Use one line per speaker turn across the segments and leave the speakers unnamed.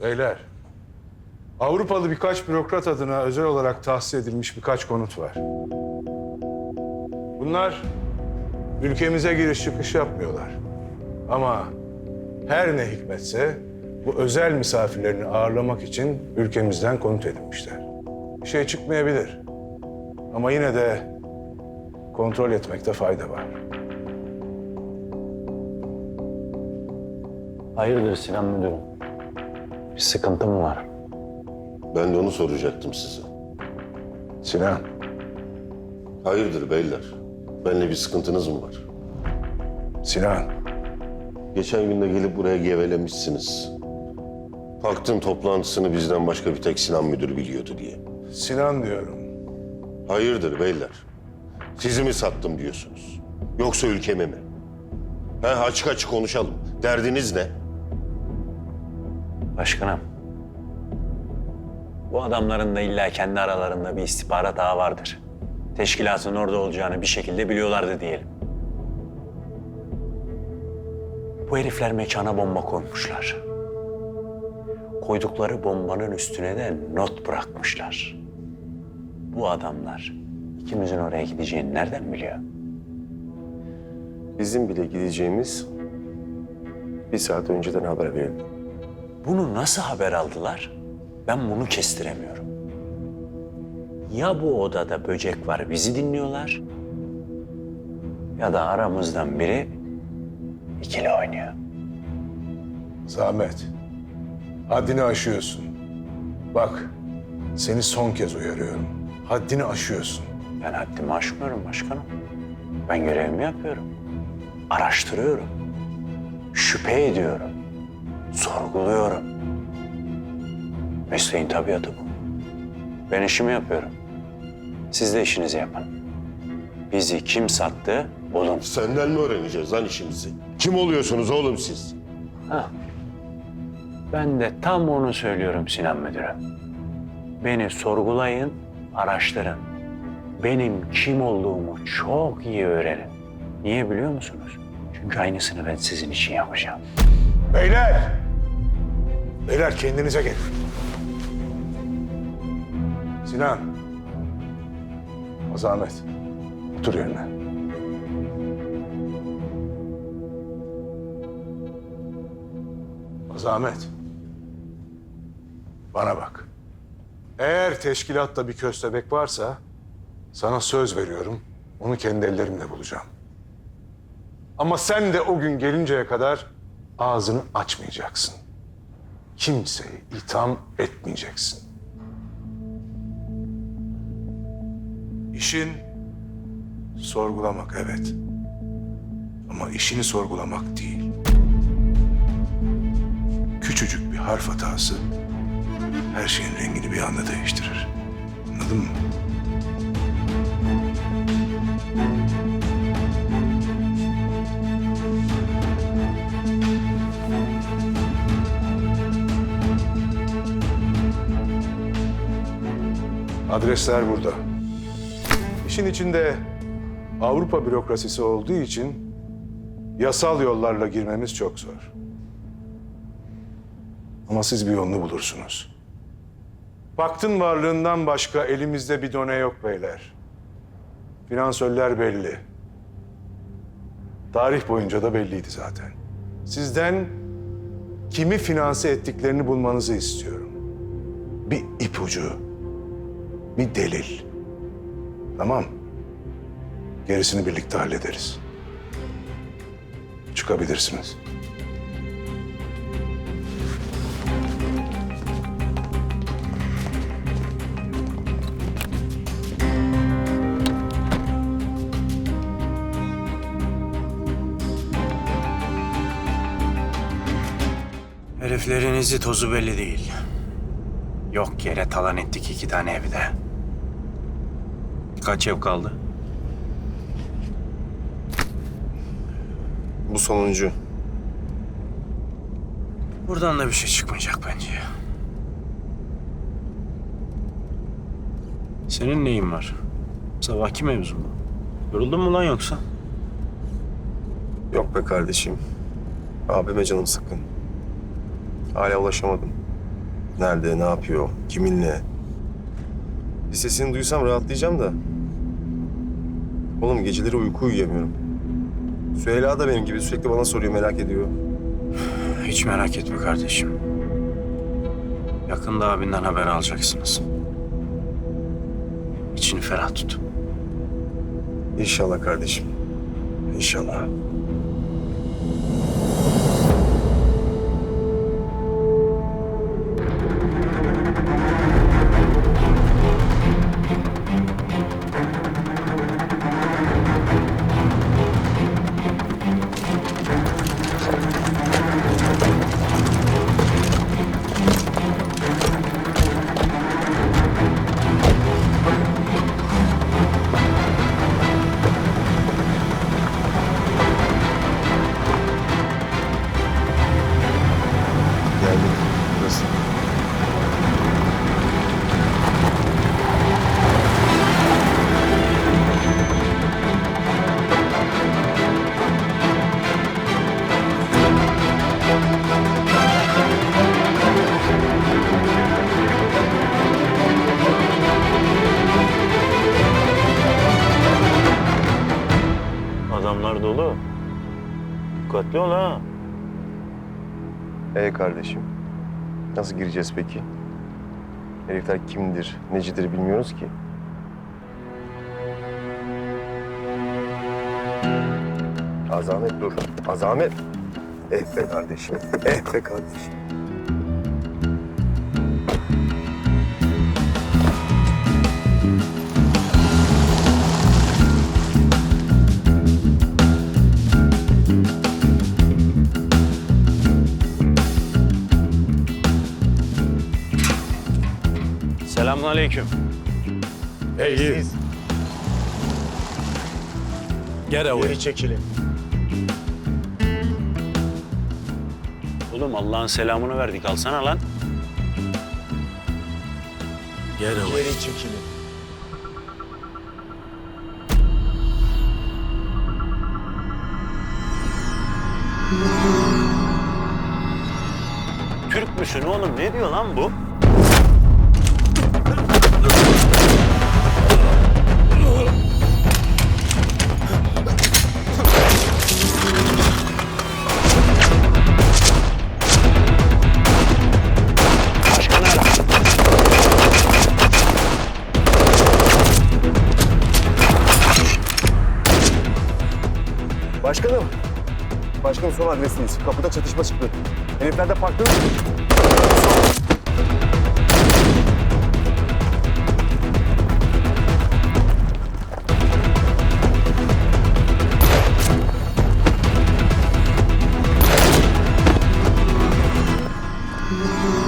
Beyler, Avrupalı birkaç bürokrat adına özel olarak tahsis edilmiş birkaç konut var. Bunlar ülkemize giriş çıkış yapmıyorlar. Ama her ne hikmetse bu özel misafirlerini ağırlamak için ülkemizden konut edinmişler. Bir şey çıkmayabilir. Ama yine de kontrol etmekte fayda var.
Hayırdır Sinan Müdürüm? Bir sıkıntı mı var?
Ben de onu soracaktım size.
Sinan,
Hayırdır beyler? Benimle bir sıkıntınız mı var?
Sinan.
Geçen gün de gelip buraya gevelemişsiniz. Baktım toplantısını bizden başka bir tek Sinan müdür biliyordu diye.
Sinan diyorum.
Hayırdır beyler? Sizi mi sattım diyorsunuz? Yoksa ülkemi mi? He, açık açık konuşalım. Derdiniz ne?
Başkanım. Bu adamların da illa kendi aralarında bir istihbarat ağı vardır. Teşkilatın orada olacağını bir şekilde biliyorlardı diyelim. Bu herifler mekana bomba koymuşlar. Koydukları bombanın üstüne de not bırakmışlar. Bu adamlar ikimizin oraya gideceğini nereden biliyor?
Bizim bile gideceğimiz bir saat önceden haber verildi.
Bunu nasıl haber aldılar? Ben bunu kestiremiyorum. Ya bu odada böcek var bizi dinliyorlar ya da aramızdan biri ikili oynuyor.
Zahmet. Haddini aşıyorsun. Bak, seni son kez uyarıyorum. Haddini aşıyorsun.
Ben haddimi aşmıyorum başkanım. Ben görevimi yapıyorum. Araştırıyorum. Şüphe ediyorum. Sorguluyorum. Mesleğin tabiatı bu. Ben işimi yapıyorum. Siz de işinizi yapın. Bizi kim sattı bulun.
Senden mi öğreneceğiz lan işimizi? Kim oluyorsunuz oğlum siz?
Ha. Ben de tam onu söylüyorum Sinan Müdürüm. Beni sorgulayın, araştırın. Benim kim olduğumu çok iyi öğrenin. Niye biliyor musunuz? Çünkü aynısını ben sizin için yapacağım.
Beyler! Beyler kendinize gelin. Sinan. Azamet. Otur yerine. Azamet. Bana bak. Eğer teşkilatta bir köstebek varsa sana söz veriyorum. Onu kendi ellerimle bulacağım. Ama sen de o gün gelinceye kadar ağzını açmayacaksın. Kimseyi itham etmeyeceksin. İşin sorgulamak evet. Ama işini sorgulamak değil. Küçücük bir harf hatası her şeyin rengini bir anda değiştirir. Anladın mı? Adresler burada. İşin içinde Avrupa bürokrasisi olduğu için yasal yollarla girmemiz çok zor. Ama siz bir yolunu bulursunuz. Baktın varlığından başka elimizde bir done yok beyler. Finansörler belli. Tarih boyunca da belliydi zaten. Sizden kimi finanse ettiklerini bulmanızı istiyorum. Bir ipucu, bir delil. Tamam. Gerisini birlikte hallederiz. Çıkabilirsiniz.
Heriflerin izi tozu belli değil. Yok yere talan ettik iki tane evde. Kaç ev kaldı?
Bu sonuncu.
Buradan da bir şey çıkmayacak bence. Senin neyin var? Sabahki mevzu mu? Yoruldun mu lan yoksa?
Yok be kardeşim. Abime canım sıkkın. Hala ulaşamadım. Nerede, ne yapıyor, kiminle? Bir sesini duysam rahatlayacağım da. Oğlum geceleri uyku uyuyamıyorum. Süheyla da benim gibi sürekli bana soruyor, merak ediyor.
Hiç merak etme kardeşim. Yakında abinden haber alacaksınız. İçini ferah tut.
İnşallah kardeşim. İnşallah. Burası.
Adamlar dolu. Dikkatli ol ha.
Ee kardeşim. Nasıl gireceğiz peki? Herifler kimdir, necidir bilmiyoruz ki. Azamet dur. Azamet. Eh be kardeşim. Eh be kardeşim.
Selamünaleyküm.
Hey,
Geri çekilin.
Oğlum Allah'ın selamını verdik. Alsana lan.
Geri çekilin.
Türk müsün oğlum? Ne diyor lan bu?
Başkanım. Başkanım son adresindeyiz. Kapıda çatışma çıktı. Herifler de farklı. You.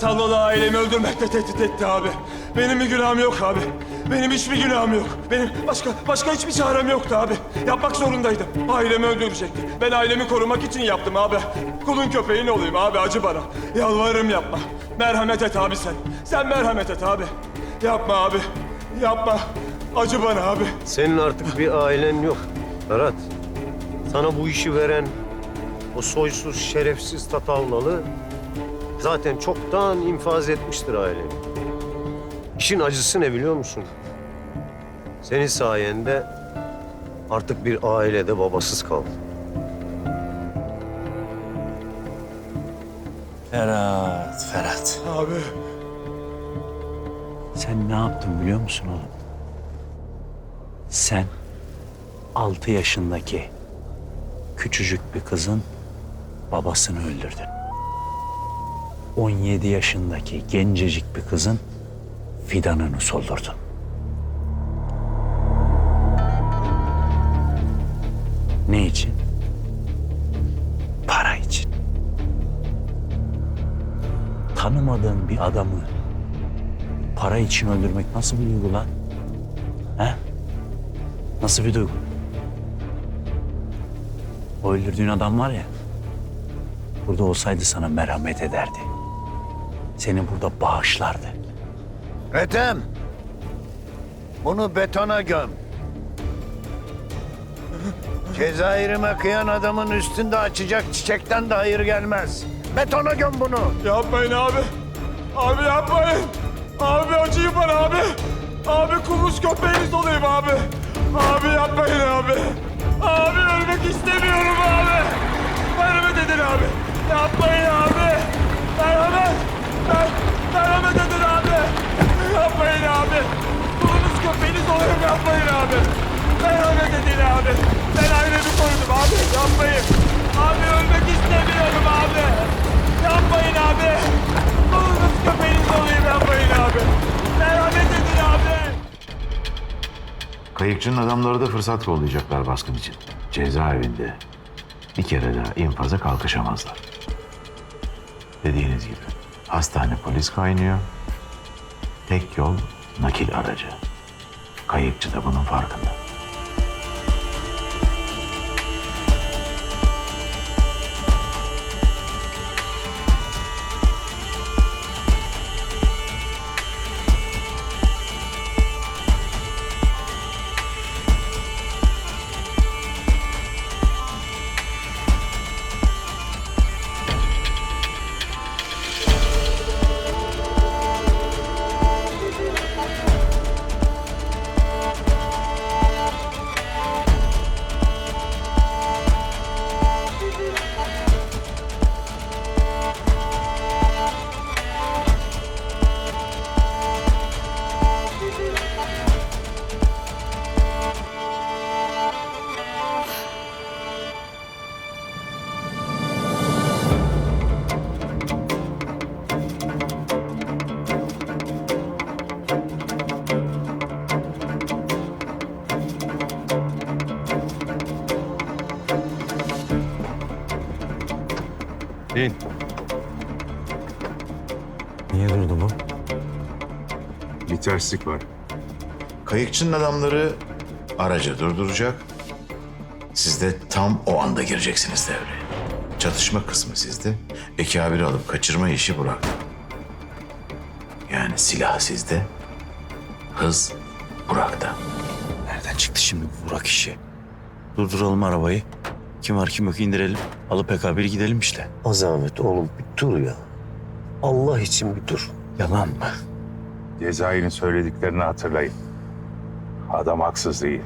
Tatavlalı ailemi öldürmekle tehdit etti abi. Benim bir günahım yok abi. Benim hiçbir günahım yok. Benim başka başka hiçbir çarem yoktu abi. Yapmak zorundaydım. Ailemi öldürecekti. Ben ailemi korumak için yaptım abi. Kulun köpeğin olayım abi acı bana. Yalvarırım yapma. Merhamet et abi sen. Sen merhamet et abi. Yapma abi. Yapma. Acı bana abi.
Senin artık bir ailen yok Berat. Sana bu işi veren o soysuz, şerefsiz Tatavlalı zaten çoktan infaz etmiştir aileni. İşin acısı ne biliyor musun? Senin sayende artık bir ailede babasız kaldı.
Ferhat, Ferhat.
Abi.
Sen ne yaptın biliyor musun oğlum? Sen altı yaşındaki küçücük bir kızın babasını öldürdün. 17 yaşındaki gencecik bir kızın fidanını soldurdun. Ne için? Para için. Tanımadığın bir adamı para için öldürmek nasıl bir duygu lan? He? Nasıl bir duygu? O öldürdüğün adam var ya, burada olsaydı sana merhamet ederdi. Seni burada bağışlardı.
Ethem. Bunu betona göm. Cezayir'ime kıyan adamın üstünde açacak çiçekten de hayır gelmez. Betona göm bunu.
Yapmayın abi. Abi yapmayın. Abi acıyı bana abi. Abi kumus köpeğiniz olayım abi. Abi yapmayın abi. Abi ölmek istemiyorum abi. Merhamet edin abi. Yapmayın abi. Merhamet. Merhamet edin abi. Yapmayın abi. Kumus köpeğiniz olayım yapmayın abi. Merhamet edin abi. Ben ailemi korudum abi. Yapmayın. Abi ölmek istemiyorum abi. Yapmayın abi. Kumus köpeğiniz olayım yapmayın abi. Merhamet edin abi.
Kayıkçının adamları da fırsat kollayacaklar baskın için. Cezaevinde bir kere daha infaza kalkışamazlar. Dediğiniz gibi hastane polis kaynıyor. Tek yol nakil aracı. Kayıkçı da bunun farkında.
İn. Niye durdu bu?
Bir terslik var.
Kayıkçının adamları aracı durduracak. Siz de tam o anda gireceksiniz devreye. Çatışma kısmı sizde. Ekabiri alıp kaçırma işi Burak'ta. Yani silah sizde. Hız Burak'ta.
Nereden çıktı şimdi bu Burak işi? Durduralım arabayı. Kim var kim yok indirelim. Alıp PK1 gidelim işte.
Azamet oğlum bir dur ya. Allah için bir dur.
Yalan mı?
Cezayir'in söylediklerini hatırlayın. Adam haksız değil.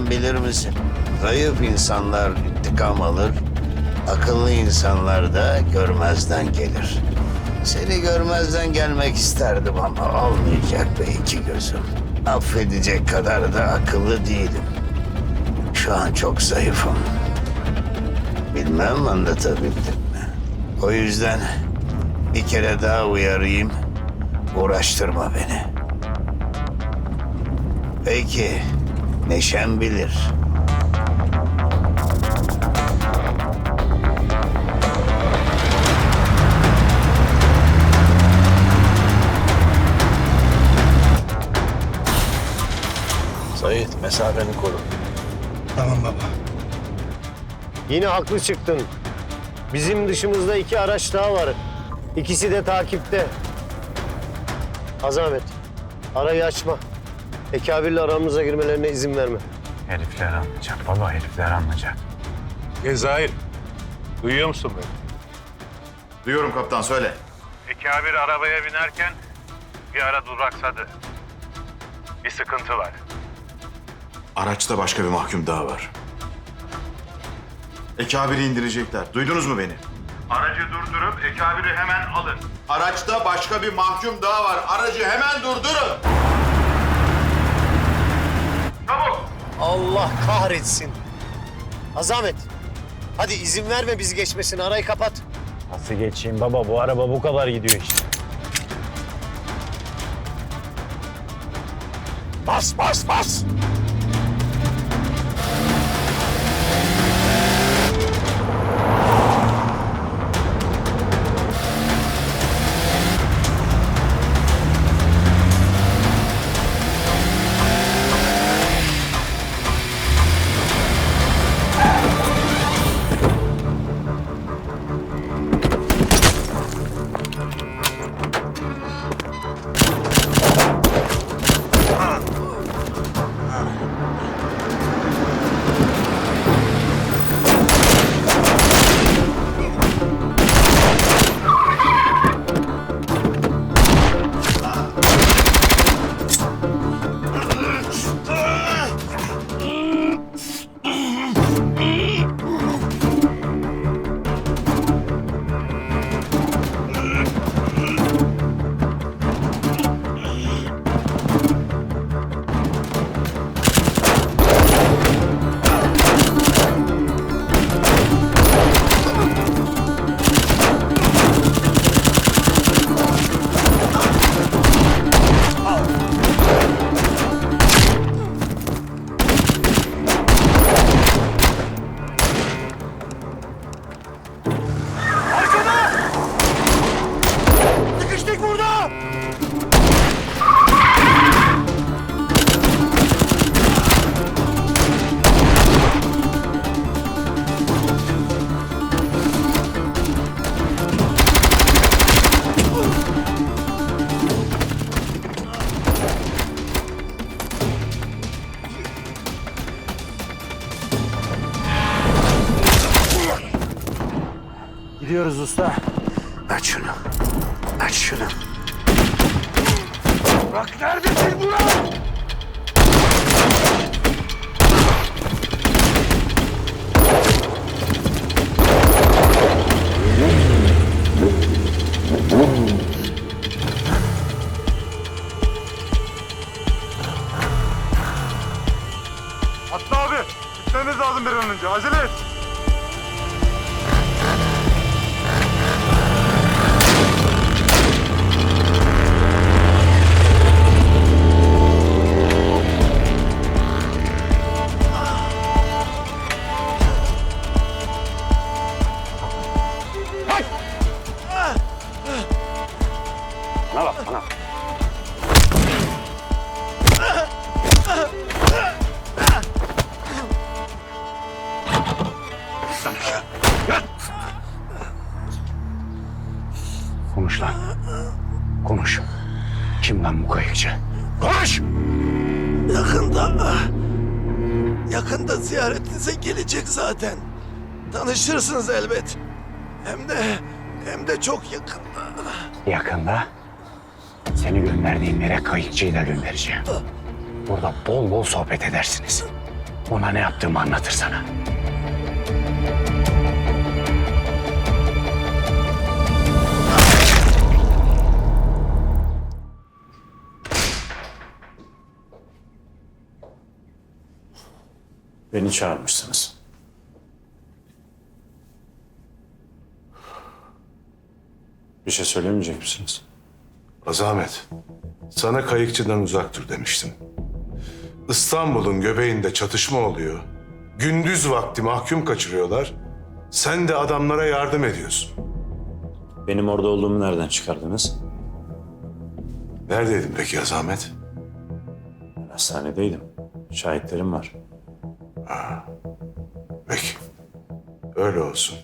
Bilmem bilir misin? Zayıf insanlar intikam alır. Akıllı insanlar da görmezden gelir. Seni görmezden gelmek isterdim ama olmayacak be iki gözüm. Affedecek kadar da akıllı değilim. Şu an çok zayıfım. Bilmem anlatabildim mi? O yüzden bir kere daha uyarayım. Uğraştırma beni. Peki, Neşem bilir.
Sait mesafeni koru.
Yine haklı çıktın. Bizim dışımızda iki araç daha var. İkisi de takipte. Azamet, arayı açma. Ekabirle aramıza girmelerine izin verme.
Herifler anlayacak baba, herifler anlayacak.
Cezayir. Duyuyor musun beni?
Duyuyorum kaptan söyle.
Ekabir arabaya binerken bir ara duraksadı. Bir sıkıntı var.
Araçta başka bir mahkum daha var. Ekabiri indirecekler. Duydunuz mu beni? Aracı durdurup Ekabiri hemen alın. Araçta başka bir mahkum daha var. Aracı hemen durdurun.
Allah kahretsin. Azamet, hadi izin verme bizi geçmesine. Arayı kapat.
Nasıl geçeyim baba bu araba bu kadar gidiyor işte.
Bas, bas, bas!
Gidiyoruz usta.
Aç şunu. Aç şunu.
Bak neredesin Burak? Atla abi. Gitmemiz lazım bir an önce. Acele et. Yakında ziyaretinize gelecek zaten. Tanışırsınız elbet. Hem de, hem de çok yakında.
Yakında seni gönderdiğim yere kayıkçıyı da göndereceğim. Burada bol bol sohbet edersiniz. Ona ne yaptığımı anlatır sana. Beni çağırmışsınız. Bir şey söylemeyecek misiniz?
Azamet, sana kayıkçıdan uzak dur demiştim. İstanbul'un göbeğinde çatışma oluyor. Gündüz vakti mahkum kaçırıyorlar. Sen de adamlara yardım ediyorsun.
Benim orada olduğumu nereden çıkardınız?
Neredeydin peki Azamet?
Hastanedeydim. Şahitlerim var.
Peki. Öyle olsun.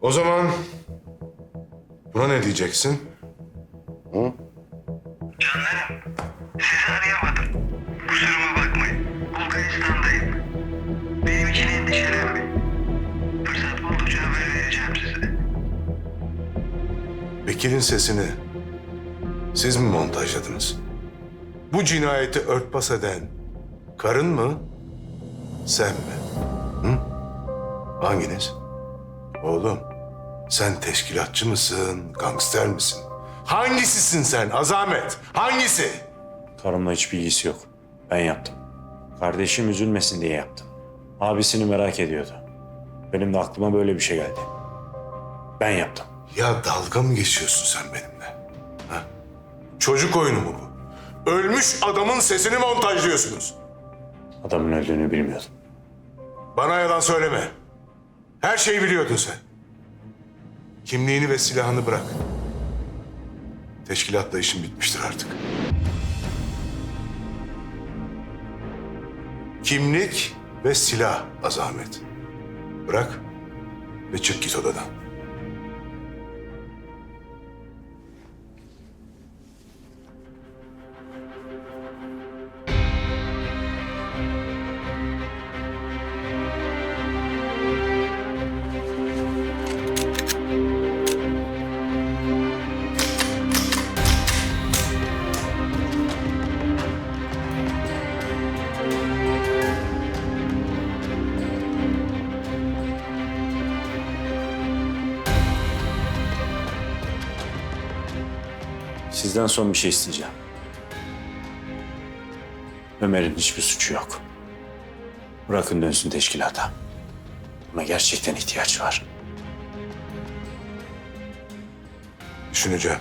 O zaman buna ne diyeceksin?
Sizi arayamadım. Kusuruma bakmayın. Bulgaristan'dayım. Benim için endişelenmeyin. Fırsat buldukça haber vereceğim size.
Bekir'in sesini siz mi montajladınız? Bu cinayeti örtbas eden karın mı, sen mi? Hı? Hanginiz? Oğlum, sen teşkilatçı mısın, gangster misin? Hangisisin sen Azamet? Hangisi?
Karımla hiçbir ilgisi yok. Ben yaptım. Kardeşim üzülmesin diye yaptım. Abisini merak ediyordu. Benim de aklıma böyle bir şey geldi. Ben yaptım.
Ya dalga mı geçiyorsun sen benimle? Ha? Çocuk oyunu mu bu? Ölmüş adamın sesini montajlıyorsunuz.
Adamın öldüğünü bilmiyordum.
Bana yalan söyleme. Her şeyi biliyordun sen. Kimliğini ve silahını bırak. Teşkilatla işin bitmiştir artık. Kimlik ve silah Azamet. Bırak ve çık git odadan.
Sizden son bir şey isteyeceğim. Ömer'in hiçbir suçu yok. Bırakın dönsün teşkilata. Buna gerçekten ihtiyaç var.
Düşüneceğim.